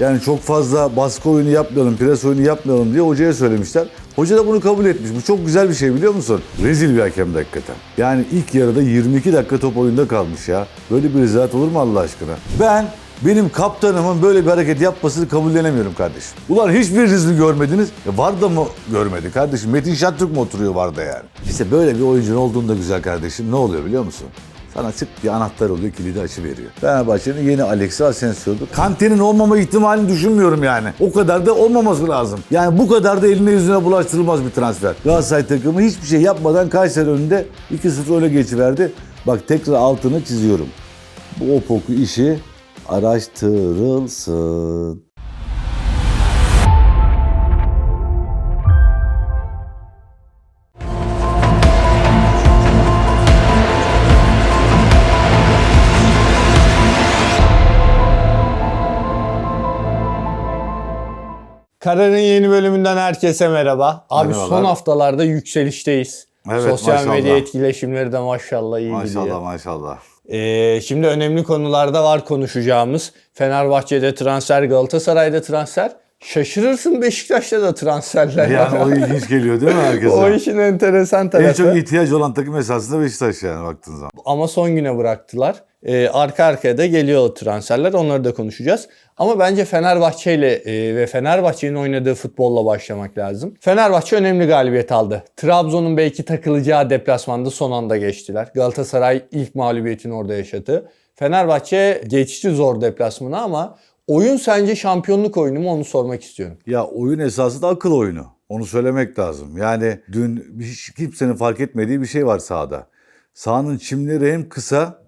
Yani çok fazla baskı oyunu yapmayalım, pres oyunu yapmayalım diye hocaya söylemişler. Hoca da bunu kabul etmiş. Bu çok güzel bir şey biliyor musun? Rezil bir hakem hakikaten. Yani ilk yarıda 22 dakika top oyunda kalmış ya. Böyle bir rezalet olur mu Allah aşkına? Ben benim kaptanımın böyle bir hareket yapmasını kabullenemiyorum kardeşim. Ulan hiçbiriniz mi görmediniz? E var da mı görmedi kardeşim? Metin Şentürk mü oturuyor var da yani? İşte böyle bir oyuncun olduğunda güzel kardeşim ne oluyor biliyor musun? Sana çık bir anahtar oluyor, kilidi açı veriyor. Fenerbahçe'nin yeni Alexi Asensio'du. Kante'nin olmama ihtimalini düşünmüyorum yani. O kadar da olmaması lazım. Yani bu kadar da eline yüzüne bulaştırılmaz bir transfer. Galatasaray takımı hiçbir şey yapmadan Kayseri önünde 2-0 öne geçiverdi. Bak tekrar altını çiziyorum. Bu Opoku işi araştırılsın. Karar'ın yeni bölümünden herkese merhaba. Abi Merhabalar. son haftalarda yükselişteyiz. Evet, Sosyal maşallah. medya etkileşimleri de maşallah iyi Maşallah gidiyor. maşallah. Ee, şimdi önemli konularda var konuşacağımız. Fenerbahçe'de transfer, Galatasaray'da transfer. Şaşırırsın Beşiktaş'ta da transferler. Yani o ilginç geliyor değil mi herkese? o işin enteresan en tarafı. çok ihtiyaç olan takım esasında Beşiktaş yani baktığın zaman. Ama son güne bıraktılar. Ee, arka arkaya da geliyor transferler. Onları da konuşacağız. Ama bence Fenerbahçe ile e, ve Fenerbahçe'nin oynadığı futbolla başlamak lazım. Fenerbahçe önemli galibiyet aldı. Trabzon'un belki takılacağı deplasmanda son anda geçtiler. Galatasaray ilk mağlubiyetini orada yaşadı. Fenerbahçe geçti zor deplasmanı ama oyun sence şampiyonluk oyunu mu onu sormak istiyorum. Ya oyun esası da akıl oyunu. Onu söylemek lazım. Yani dün hiç kimsenin fark etmediği bir şey var sahada. Sahanın çimleri hem kısa,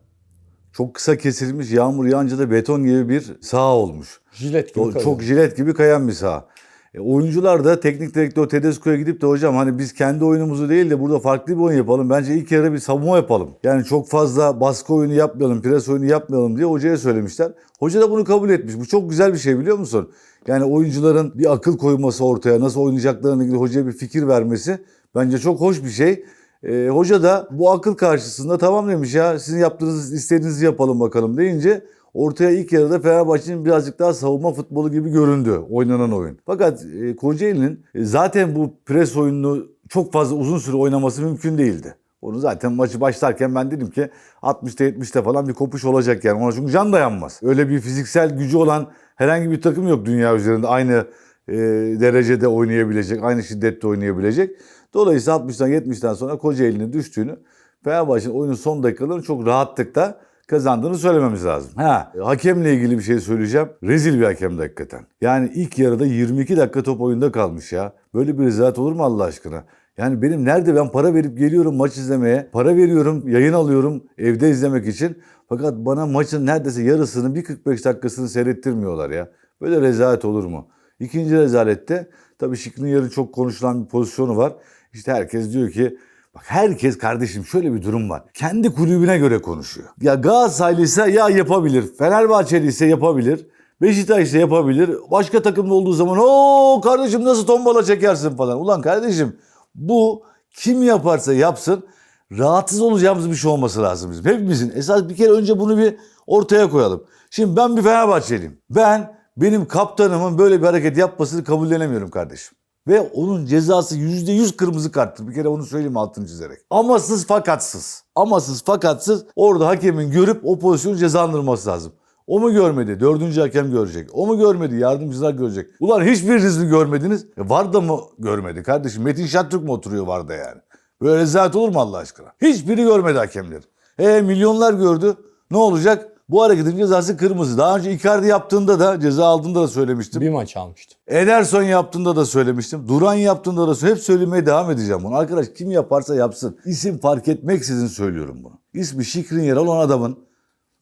çok kısa kesilmiş, yağmur yağınca da beton gibi bir saha olmuş. Jilet gibi kalıyor. çok jilet gibi kayan bir saha. E, oyuncular da teknik direktör Tedesco'ya gidip de hocam hani biz kendi oyunumuzu değil de burada farklı bir oyun yapalım. Bence ilk yarı bir savunma yapalım. Yani çok fazla baskı oyunu yapmayalım, pres oyunu yapmayalım diye hocaya söylemişler. Hoca da bunu kabul etmiş. Bu çok güzel bir şey biliyor musun? Yani oyuncuların bir akıl koyması ortaya, nasıl oynayacaklarına ilgili hocaya bir fikir vermesi bence çok hoş bir şey. E, hoca da bu akıl karşısında tamam demiş ya sizin yaptığınız istediğinizi yapalım bakalım deyince ortaya ilk yarıda Fenerbahçe'nin birazcık daha savunma futbolu gibi göründü oynanan oyun. Fakat e, Kocaeli'nin e, zaten bu pres oyununu çok fazla uzun süre oynaması mümkün değildi. Onu zaten maçı başlarken ben dedim ki 60'ta 70'te falan bir kopuş olacak yani. Ona çünkü can dayanmaz. Öyle bir fiziksel gücü olan herhangi bir takım yok dünya üzerinde aynı e, derecede oynayabilecek, aynı şiddette oynayabilecek. Dolayısıyla 60'tan 70'ten sonra Kocaeli'nin düştüğünü Fenerbahçe'nin oyunun son dakikalarını çok rahatlıkla kazandığını söylememiz lazım. Ha, hakemle ilgili bir şey söyleyeceğim. Rezil bir hakemdi hakikaten. Yani ilk yarıda 22 dakika top oyunda kalmış ya. Böyle bir rezalet olur mu Allah aşkına? Yani benim nerede ben para verip geliyorum maç izlemeye. Para veriyorum, yayın alıyorum evde izlemek için. Fakat bana maçın neredeyse yarısını bir 45 dakikasını seyrettirmiyorlar ya. Böyle rezalet olur mu? İkinci rezalette tabii Şikri'nin yarın çok konuşulan bir pozisyonu var. İşte herkes diyor ki Bak herkes kardeşim şöyle bir durum var. Kendi kulübüne göre konuşuyor. Ya Galatasaraylıysa ya yapabilir. Fenerbahçeli ise yapabilir. Beşiktaş ise yapabilir. Başka takımda olduğu zaman o kardeşim nasıl tombala çekersin falan. Ulan kardeşim bu kim yaparsa yapsın rahatsız olacağımız bir şey olması lazım bizim. Hepimizin. Esas bir kere önce bunu bir ortaya koyalım. Şimdi ben bir Fenerbahçeliyim. Ben benim kaptanımın böyle bir hareket yapmasını kabullenemiyorum kardeşim. Ve onun cezası %100 kırmızı karttır. Bir kere onu söyleyeyim altını çizerek. Amasız fakatsız. Amasız fakatsız orada hakemin görüp o pozisyonu cezalandırması lazım. O mu görmedi? Dördüncü hakem görecek. O mu görmedi? Yardımcılar görecek. Ulan hiçbiriniz mi görmediniz? E var da mı görmedi kardeşim? Metin Şentürk mü oturuyor varda yani? Böyle rezalet olur mu Allah aşkına? Hiçbiri görmedi hakemler. E milyonlar gördü. Ne olacak? Bu hareketin cezası kırmızı. Daha önce Icardi yaptığında da ceza aldığında da söylemiştim. Bir maç almıştı. Ederson yaptığında da söylemiştim. Duran yaptığında da hep söylemeye devam edeceğim bunu. Arkadaş kim yaparsa yapsın. İsim fark etmeksizin söylüyorum bunu. İsmi Şikrin yer olan adamın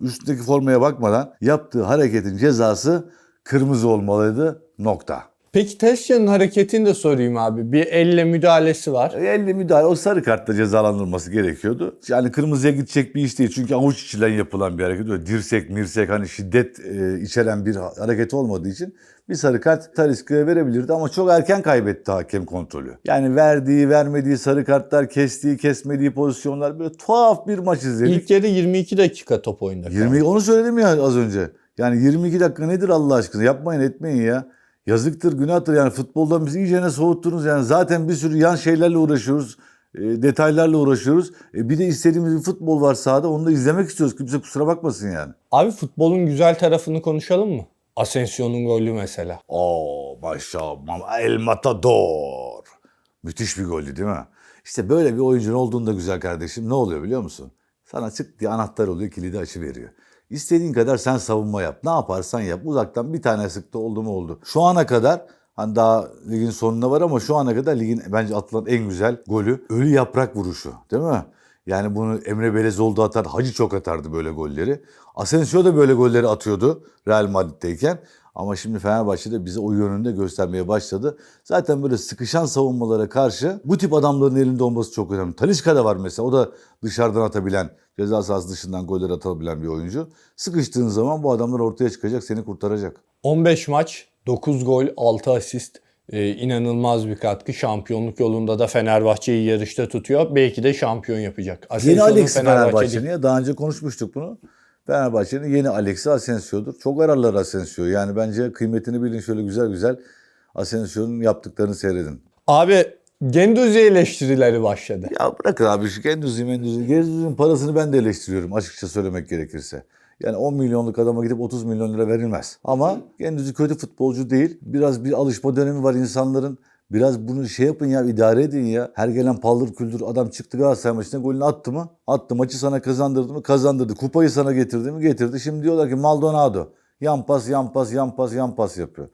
üstündeki formaya bakmadan yaptığı hareketin cezası kırmızı olmalıydı. Nokta. Peki Tezcan'ın hareketini de sorayım abi. Bir elle müdahalesi var. E, Elle müdahale o sarı kartla cezalandırılması gerekiyordu. Yani kırmızıya gidecek bir iş değil. Çünkü avuç içilen yapılan bir hareket. Öyle dirsek, mirsek hani şiddet e, içeren bir hareket olmadığı için bir sarı kart Talisca'ya verebilirdi ama çok erken kaybetti hakem kontrolü. Yani verdiği, vermediği sarı kartlar, kestiği, kesmediği pozisyonlar böyle tuhaf bir maç izledik. İlk yarı 22 dakika top oyunda kaldı. 20 onu söyledim ya az önce. Yani 22 dakika nedir Allah aşkına? Yapmayın etmeyin ya. Yazıktır, günahtır. Yani futboldan bizi iyicene soğuttunuz. Yani zaten bir sürü yan şeylerle uğraşıyoruz. e, detaylarla uğraşıyoruz. E, bir de istediğimiz bir futbol var sahada. Onu da izlemek istiyoruz. Kimse kusura bakmasın yani. Abi futbolun güzel tarafını konuşalım mı? Asensio'nun golü mesela. Oo maşallah El Matador. Müthiş bir goldü değil mi? İşte böyle bir oyuncun olduğunda güzel kardeşim ne oluyor biliyor musun? Sana çık diye anahtar oluyor kilidi açı veriyor. İstediğin kadar sen savunma yap. Ne yaparsan yap. Uzaktan bir tane sıktı oldu mu oldu. Şu ana kadar hani daha ligin sonuna var ama şu ana kadar ligin bence atılan en güzel golü ölü yaprak vuruşu değil mi? Yani bunu Emre Belezoğlu da atar. Hacı çok atardı böyle golleri. Asensio da böyle golleri atıyordu Real Madrid'deyken. Ama şimdi Fenerbahçe'de bize o yönünde göstermeye başladı. Zaten böyle sıkışan savunmalara karşı bu tip adamların elinde olması çok önemli. Talisca da var mesela. O da dışarıdan atabilen, ceza sahası dışından goller atabilen bir oyuncu. Sıkıştığın zaman bu adamlar ortaya çıkacak, seni kurtaracak. 15 maç, 9 gol, 6 asist. Ee, inanılmaz bir katkı. Şampiyonluk yolunda da Fenerbahçe'yi yarışta tutuyor. Belki de şampiyon yapacak. Yeni Alex Fenerbahçe Fenerbahçe'nin ya daha önce konuşmuştuk bunu. Fenerbahçe'nin yeni Alex'i Asensio'dur. Çok ararlar Asensio. Yani bence kıymetini bilin şöyle güzel güzel Asensio'nun yaptıklarını seyredin. Abi Genduzi eleştirileri başladı. Ya bırakın abi şu Gendüzi Mendüzi. Gendüzi'nin parasını ben de eleştiriyorum açıkça söylemek gerekirse. Yani 10 milyonluk adama gidip 30 milyon lira verilmez. Ama Gendüzi kötü futbolcu değil. Biraz bir alışma dönemi var insanların. Biraz bunu şey yapın ya idare edin ya. Her gelen paldır küldür adam çıktı Galatasaray maçına golünü attı mı? Attı. Maçı sana kazandırdı mı? Kazandırdı. Kupayı sana getirdi mi? Getirdi. Şimdi diyorlar ki Maldonado. Yan pas, yan pas, yan pas, yan pas yapıyor.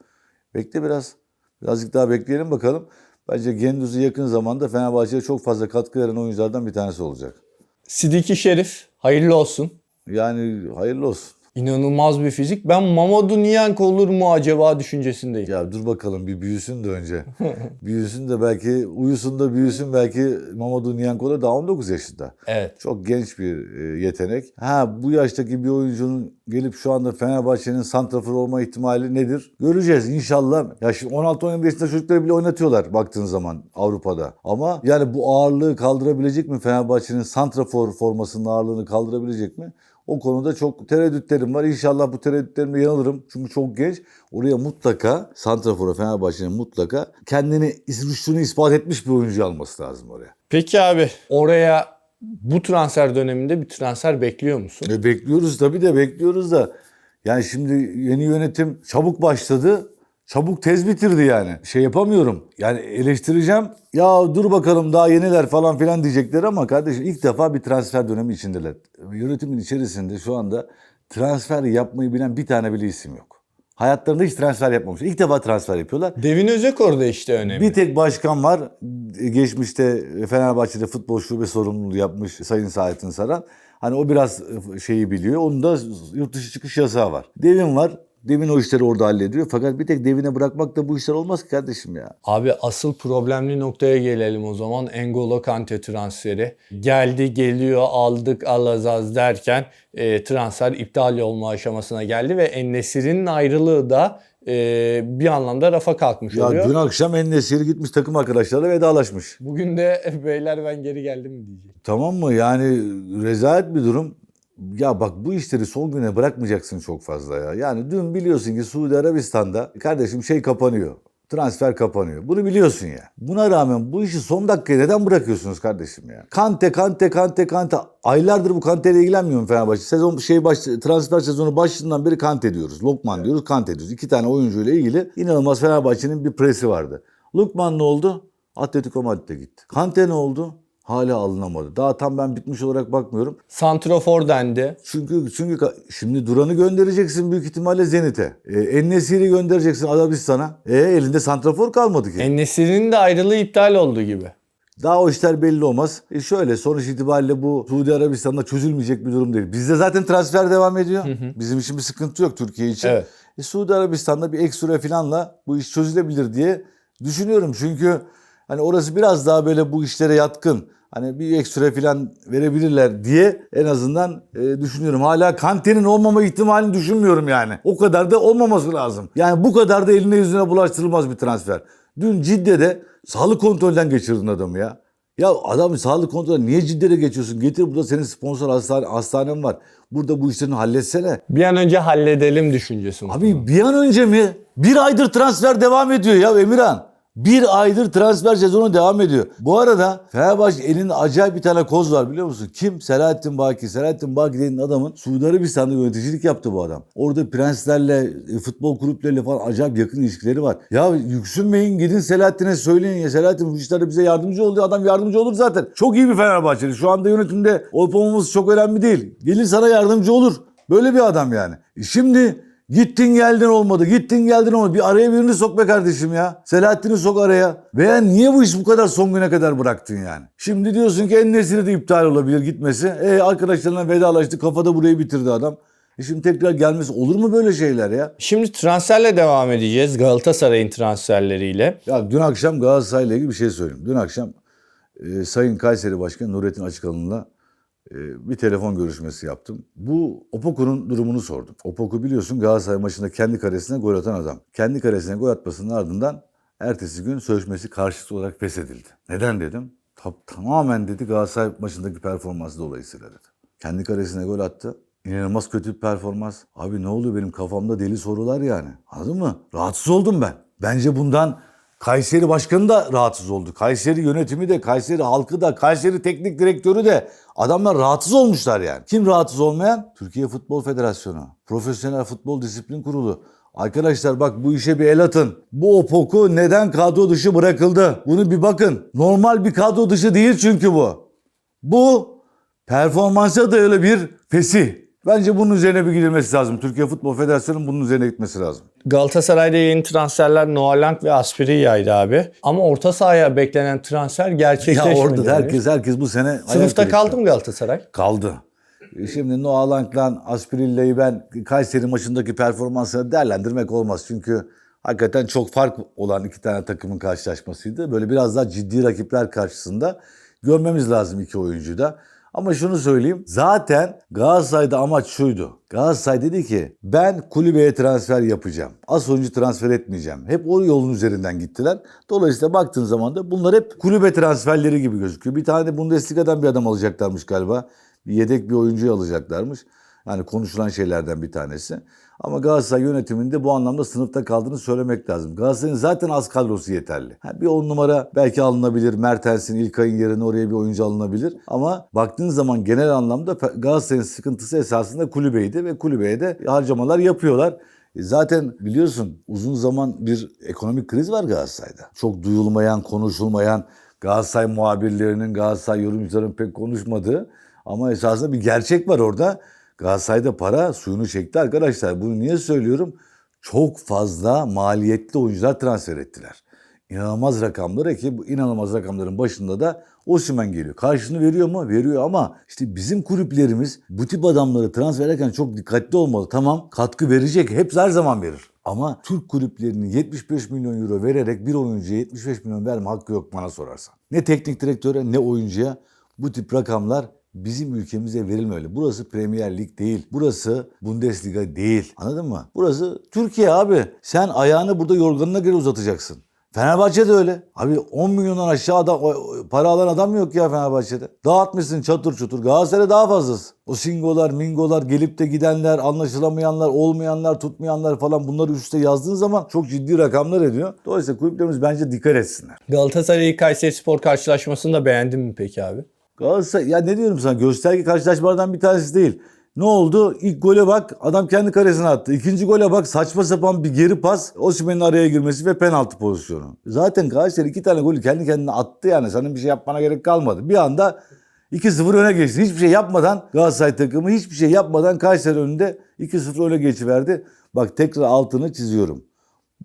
Bekle biraz. Birazcık daha bekleyelim bakalım. Bence Gendüzi yakın zamanda Fenerbahçe'ye çok fazla katkı veren oyunculardan bir tanesi olacak. Sidiki Şerif hayırlı olsun. Yani hayırlı olsun. İnanılmaz bir fizik. Ben Mamadou Niyank olur mu acaba düşüncesindeyim. Ya dur bakalım bir büyüsün de önce. büyüsün de belki uyusun da büyüsün belki Mamadou Niyankola daha 19 yaşında. Evet. Çok genç bir e, yetenek. Ha bu yaştaki bir oyuncunun gelip şu anda Fenerbahçe'nin santrafor olma ihtimali nedir? Göreceğiz inşallah. Ya şimdi 16-17 yaşında çocukları bile oynatıyorlar baktığın zaman Avrupa'da. Ama yani bu ağırlığı kaldırabilecek mi Fenerbahçe'nin santrafor formasının ağırlığını kaldırabilecek mi? O konuda çok tereddütlerim var. İnşallah bu tereddütlerimle yanılırım. Çünkü çok genç. Oraya mutlaka Santrafor'a Fenerbahçe'nin mutlaka kendini rüştünü ispat etmiş bir oyuncu alması lazım oraya. Peki abi oraya bu transfer döneminde bir transfer bekliyor musun? E bekliyoruz tabii de bekliyoruz da. Yani şimdi yeni yönetim çabuk başladı. Çabuk tez bitirdi yani. Şey yapamıyorum. Yani eleştireceğim. Ya dur bakalım daha yeniler falan filan diyecekler ama kardeşim ilk defa bir transfer dönemi içindeler. Yönetimin içerisinde şu anda transfer yapmayı bilen bir tane bile isim yok. Hayatlarında hiç transfer yapmamış. İlk defa transfer yapıyorlar. Devin Özek orada işte önemli. Bir tek başkan var. Geçmişte Fenerbahçe'de futbol şube sorumluluğu yapmış Sayın Saadettin Saran. Hani o biraz şeyi biliyor. Onun da yurt dışı çıkış yasağı var. Devin var. Devin o işleri orada hallediyor. Fakat bir tek Devin'e bırakmak da bu işler olmaz ki kardeşim ya. Abi asıl problemli noktaya gelelim o zaman. Engolo Kante transferi. Geldi geliyor aldık alacağız derken e, transfer iptal olma aşamasına geldi ve Ennesir'in ayrılığı da e, bir anlamda rafa kalkmış Ya oluyor. dün akşam Ennesiri gitmiş takım arkadaşlarıyla vedalaşmış. Bugün de beyler ben geri geldim diyecek. Tamam mı? Yani rezalet bir durum. Ya bak bu işleri son güne bırakmayacaksın çok fazla ya. Yani dün biliyorsun ki Suudi Arabistan'da kardeşim şey kapanıyor. Transfer kapanıyor. Bunu biliyorsun ya. Buna rağmen bu işi son dakikaya neden bırakıyorsunuz kardeşim ya? Kante, Kante, Kante, Kante. Aylardır bu Kante ile ilgilenmiyor mu Fenerbahçe? Sezon şey baş, transfer sezonu başından beri Kante diyoruz. Lokman diyoruz, Kante diyoruz. İki tane oyuncuyla ilgili inanılmaz Fenerbahçe'nin bir presi vardı. Lokman ne oldu? Atletico Madrid'e gitti. Kante ne oldu? Hala alınamadı. Daha tam ben bitmiş olarak bakmıyorum. Santrofor dendi. Çünkü çünkü şimdi Duran'ı göndereceksin büyük ihtimalle Zenit'e. E, Ennesir'i göndereceksin Arabistan'a. E elinde santrafor kalmadı ki. Ennesir'in de ayrılığı iptal oldu gibi. Daha o işler belli olmaz. E şöyle sonuç itibariyle bu Suudi Arabistan'da çözülmeyecek bir durum değil. Bizde zaten transfer devam ediyor. Bizim için bir sıkıntı yok Türkiye için. Evet. E, Suudi Arabistan'da bir ek süre filanla bu iş çözülebilir diye düşünüyorum. Çünkü hani orası biraz daha böyle bu işlere yatkın. Hani bir ek süre filan verebilirler diye en azından e, düşünüyorum. Hala Kante'nin olmama ihtimalini düşünmüyorum yani. O kadar da olmaması lazım. Yani bu kadar da eline yüzüne bulaştırılmaz bir transfer. Dün Cidde'de sağlık kontrolden geçirdin adamı ya. Ya adam sağlık kontrolü niye ciddiyete geçiyorsun? Getir burada senin sponsor hastane, hastanen var. Burada bu işlerini halletsene. Bir an önce halledelim düşüncesi. Abi bir an önce mi? Bir aydır transfer devam ediyor ya Emirhan. Bir aydır transfer sezonu devam ediyor. Bu arada Fenerbahçe elinde acayip bir tane koz var biliyor musun? Kim? Selahattin Baki. Selahattin Baki dediğin adamın Suudi Arabistan'da yöneticilik yaptı bu adam. Orada prenslerle, e, futbol kulüpleriyle falan acayip yakın ilişkileri var. Ya yüksünmeyin gidin Selahattin'e söyleyin ya. Selahattin bu işlerde bize yardımcı oldu. Adam yardımcı olur zaten. Çok iyi bir Fenerbahçeli. Şu anda yönetimde olup olmaması çok önemli değil. Gelir sana yardımcı olur. Böyle bir adam yani. E Şimdi Gittin geldin olmadı. Gittin geldin olmadı. Bir araya birini sok be kardeşim ya. Selahattin'i sok araya. Veya niye bu iş bu kadar son güne kadar bıraktın yani? Şimdi diyorsun ki en nesili de iptal olabilir gitmesi. E arkadaşlarına vedalaştı. Kafada burayı bitirdi adam. E şimdi tekrar gelmesi olur mu böyle şeyler ya? Şimdi transferle devam edeceğiz. Galatasaray'ın transferleriyle. Ya dün akşam Galatasaray'la ilgili bir şey söyleyeyim. Dün akşam e, Sayın Kayseri Başkanı Nurettin Açıkalın'la e, bir telefon görüşmesi yaptım. Bu Opoku'nun durumunu sordum. Opoku biliyorsun Galatasaray maçında kendi karesine gol atan adam. Kendi karesine gol atmasının ardından ertesi gün sözleşmesi karşıt olarak feshedildi. Neden dedim? Ta- tamamen dedi Galatasaray maçındaki performansı dolayısıyla dedi. Kendi karesine gol attı. İnanılmaz kötü bir performans. Abi ne oluyor benim kafamda deli sorular yani. Anladın mı? Rahatsız oldum ben. Bence bundan Kayseri başkanı da rahatsız oldu. Kayseri yönetimi de, Kayseri halkı da, Kayseri teknik direktörü de adamlar rahatsız olmuşlar yani. Kim rahatsız olmayan? Türkiye Futbol Federasyonu, Profesyonel Futbol Disiplin Kurulu. Arkadaşlar bak bu işe bir el atın. Bu Opoku neden kadro dışı bırakıldı? Bunu bir bakın. Normal bir kadro dışı değil çünkü bu. Bu performansa dayalı bir fesih. Bence bunun üzerine bir gidilmesi lazım. Türkiye Futbol Federasyonu'nun bunun üzerine gitmesi lazım. Galatasaray'da yeni transferler Noalang ve Aspiria'ydı abi. Ama orta sahaya beklenen transfer Ya gerçekleşmedi. orada da herkes herkes bu sene Sınıfta kaldı mı Galatasaray? Kaldı. E Şimdi Noah Lang'la Aspirilla'yı ben Kayseri maçındaki performansını değerlendirmek olmaz. Çünkü hakikaten çok fark olan iki tane takımın karşılaşmasıydı. Böyle biraz daha ciddi rakipler karşısında görmemiz lazım iki oyuncuyu da. Ama şunu söyleyeyim. Zaten Galatasaray'da amaç şuydu. Galatasaray dedi ki ben kulübeye transfer yapacağım. As oyuncu transfer etmeyeceğim. Hep o yolun üzerinden gittiler. Dolayısıyla baktığın zaman da bunlar hep kulübe transferleri gibi gözüküyor. Bir tane de Bundesliga'dan bir adam alacaklarmış galiba. Bir yedek bir oyuncuyu alacaklarmış. Yani konuşulan şeylerden bir tanesi. Ama Galatasaray yönetiminde bu anlamda sınıfta kaldığını söylemek lazım. Galatasaray'ın zaten az kadrosu yeterli. Ha, bir on numara belki alınabilir. Mertens'in İlkay'ın yerine oraya bir oyuncu alınabilir. Ama baktığın zaman genel anlamda Galatasaray'ın sıkıntısı esasında kulübeydi ve kulübeye de harcamalar yapıyorlar. E Zaten biliyorsun uzun zaman bir ekonomik kriz var Galatasaray'da. Çok duyulmayan, konuşulmayan, Galatasaray muhabirlerinin, Galatasaray yorumcuların pek konuşmadığı ama esasında bir gerçek var orada. Galatasaray'da para suyunu çekti arkadaşlar. Bunu niye söylüyorum? Çok fazla maliyetli oyuncular transfer ettiler. İnanılmaz rakamları ki bu inanılmaz rakamların başında da Osimhen geliyor. Karşını veriyor mu? Veriyor ama işte bizim kulüplerimiz bu tip adamları transfer ederken çok dikkatli olmalı. Tamam katkı verecek. Hep her zaman verir. Ama Türk kulüplerinin 75 milyon euro vererek bir oyuncuya 75 milyon verme hakkı yok bana sorarsan. Ne teknik direktöre ne oyuncuya bu tip rakamlar bizim ülkemize verilmeli. Burası Premier Lig değil. Burası Bundesliga değil. Anladın mı? Burası Türkiye abi. Sen ayağını burada yorganına göre uzatacaksın. Fenerbahçe de öyle. Abi 10 milyondan aşağı adam, para alan adam yok ya Fenerbahçe'de. Dağıtmışsın çatır çutur. Galatasaray'da daha fazlası. O singolar, mingolar, gelip de gidenler, anlaşılamayanlar, olmayanlar, tutmayanlar falan bunları üste yazdığın zaman çok ciddi rakamlar ediyor. Dolayısıyla kulüplerimiz bence dikkat etsinler. Galatasaray Kayseri Spor karşılaşmasını da beğendin mi peki abi? Galatasaray ya ne diyorum sana gösterge karşılaşmalardan bir tanesi değil. Ne oldu? İlk gole bak adam kendi karesine attı. İkinci gole bak saçma sapan bir geri pas. Osimhen'in araya girmesi ve penaltı pozisyonu. Zaten Galatasaray iki tane golü kendi kendine attı yani. Senin bir şey yapmana gerek kalmadı. Bir anda 2-0 öne geçti. Hiçbir şey yapmadan Galatasaray takımı hiçbir şey yapmadan Kayseri önünde 2-0 öne geçiverdi. Bak tekrar altını çiziyorum.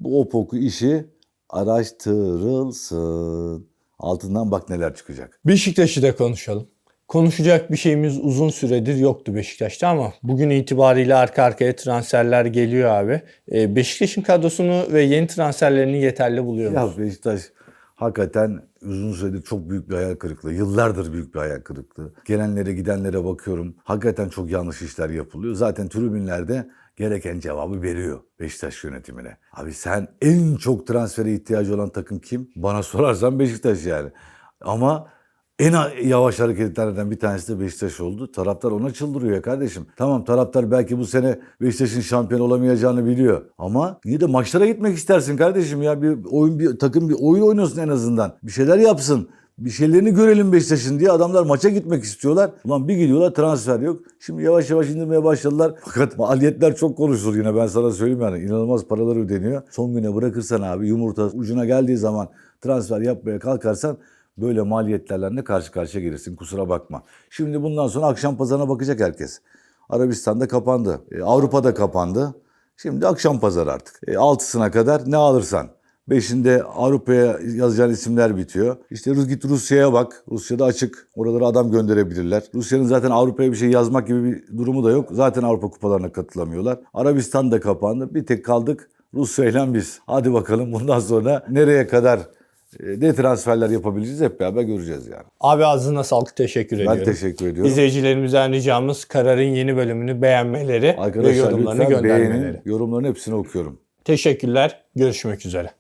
Bu Opoku işi araştırılsın. Altından bak neler çıkacak. Beşiktaş'ı da konuşalım. Konuşacak bir şeyimiz uzun süredir yoktu Beşiktaş'ta ama bugün itibariyle arka arkaya transferler geliyor abi. Ee, Beşiktaş'ın kadrosunu ve yeni transferlerini yeterli buluyor musun? Ya Beşiktaş hakikaten uzun süredir çok büyük bir hayal kırıklığı. Yıllardır büyük bir hayal kırıklığı. Gelenlere gidenlere bakıyorum. Hakikaten çok yanlış işler yapılıyor. Zaten tribünlerde gereken cevabı veriyor Beşiktaş yönetimine. Abi sen en çok transfere ihtiyacı olan takım kim? Bana sorarsan Beşiktaş yani. Ama en yavaş hareketlerden bir tanesi de Beşiktaş oldu. Taraftar ona çıldırıyor ya kardeşim. Tamam taraftar belki bu sene Beşiktaş'ın şampiyon olamayacağını biliyor. Ama yine de maçlara gitmek istersin kardeşim ya. Bir oyun bir takım bir oyun oynasın en azından. Bir şeyler yapsın. Bir şeylerini görelim Beşiktaş'ın diye adamlar maça gitmek istiyorlar. Ulan bir gidiyorlar transfer yok. Şimdi yavaş yavaş indirmeye başladılar. Fakat maliyetler çok konuşulur yine ben sana söyleyeyim yani. inanılmaz paralar ödeniyor. Son güne bırakırsan abi yumurta ucuna geldiği zaman transfer yapmaya kalkarsan böyle maliyetlerle de karşı karşıya gelirsin kusura bakma. Şimdi bundan sonra akşam pazarına bakacak herkes. Arabistan'da kapandı. E, Avrupa'da kapandı. Şimdi akşam pazar artık. E, altısına kadar ne alırsan. Beşinde Avrupa'ya yazacağın isimler bitiyor. İşte git Rusya'ya bak. Rusya'da açık. Oralara adam gönderebilirler. Rusya'nın zaten Avrupa'ya bir şey yazmak gibi bir durumu da yok. Zaten Avrupa kupalarına katılamıyorlar. Arabistan da kapandı. Bir tek kaldık Rusya ile biz. Hadi bakalım bundan sonra nereye kadar ne transferler yapabileceğiz hep beraber göreceğiz yani. Abi ağzına sağlık teşekkür Ben ediyorum. teşekkür ediyorum. İzleyicilerimizden ricamız kararın yeni bölümünü beğenmeleri ve Arkadaşlar yorumlarını lütfen göndermeleri. beğenin. Yorumların hepsini okuyorum. Teşekkürler. Görüşmek üzere.